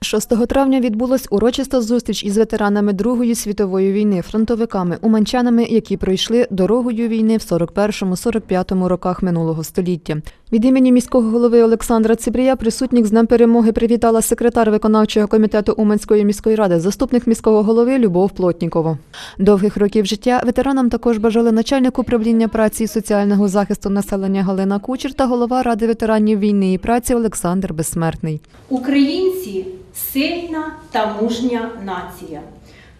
6 травня відбулась урочиста зустріч із ветеранами Другої світової війни, фронтовиками, уманчанами, які пройшли дорогою війни в 41-45 роках минулого століття. Від імені міського голови Олександра Цибрія присутніх з Днем перемоги привітала секретар виконавчого комітету Уманської міської ради, заступник міського голови Любов Плотнікова. Довгих років життя ветеранам також бажали начальник управління праці і соціального захисту населення Галина Кучер та голова Ради ветеранів війни і праці Олександр Безсмертний. Українці сильна та мужня нація.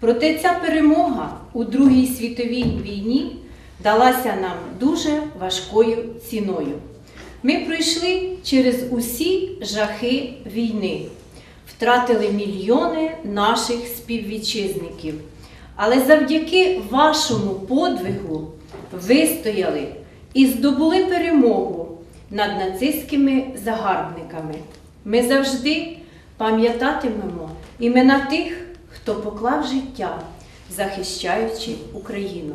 Проте ця перемога у Другій світовій війні далася нам дуже важкою ціною. Ми пройшли через усі жахи війни, втратили мільйони наших співвітчизників. Але завдяки вашому подвигу вистояли і здобули перемогу над нацистськими загарбниками. Ми завжди пам'ятатимемо імена тих, хто поклав життя, захищаючи Україну.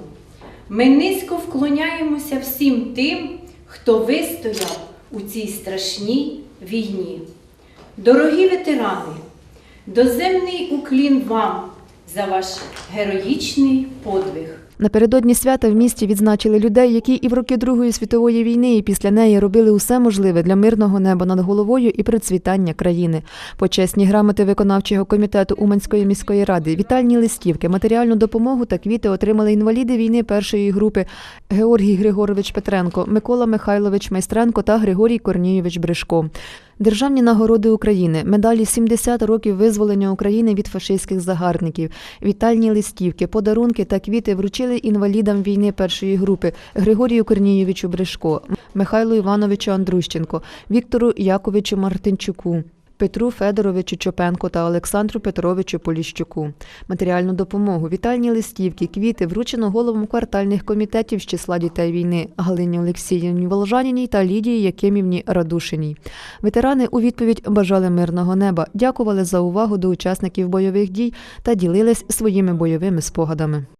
Ми низько вклоняємося всім тим, хто вистояв у цій страшній війні. Дорогі ветерани, доземний уклін вам за ваш героїчний подвиг. Напередодні свята в місті відзначили людей, які і в роки Другої світової війни, і після неї робили усе можливе для мирного неба над головою і процвітання країни. Почесні грамоти виконавчого комітету Уманської міської ради, вітальні листівки, матеріальну допомогу та квіти отримали інваліди війни першої групи Георгій Григорович Петренко, Микола Михайлович Майстренко та Григорій Корнійович Бришко. Державні нагороди України, медалі 70 років визволення України від фашистських загарбників, вітальні листівки, подарунки та квіти вручили інвалідам війни першої групи Григорію Корнієвичу Бришко, Михайлу Івановичу Андрущенко, Віктору Яковичу Мартинчуку. Петру Федоровичу Чопенко та Олександру Петровичу Поліщуку. Матеріальну допомогу, вітальні листівки, квіти вручено головам квартальних комітетів з числа дітей війни Галині Олексіївні Волжаніній та Лідії Якимівні Радушиній. Ветерани у відповідь бажали мирного неба, дякували за увагу до учасників бойових дій та ділились своїми бойовими спогадами.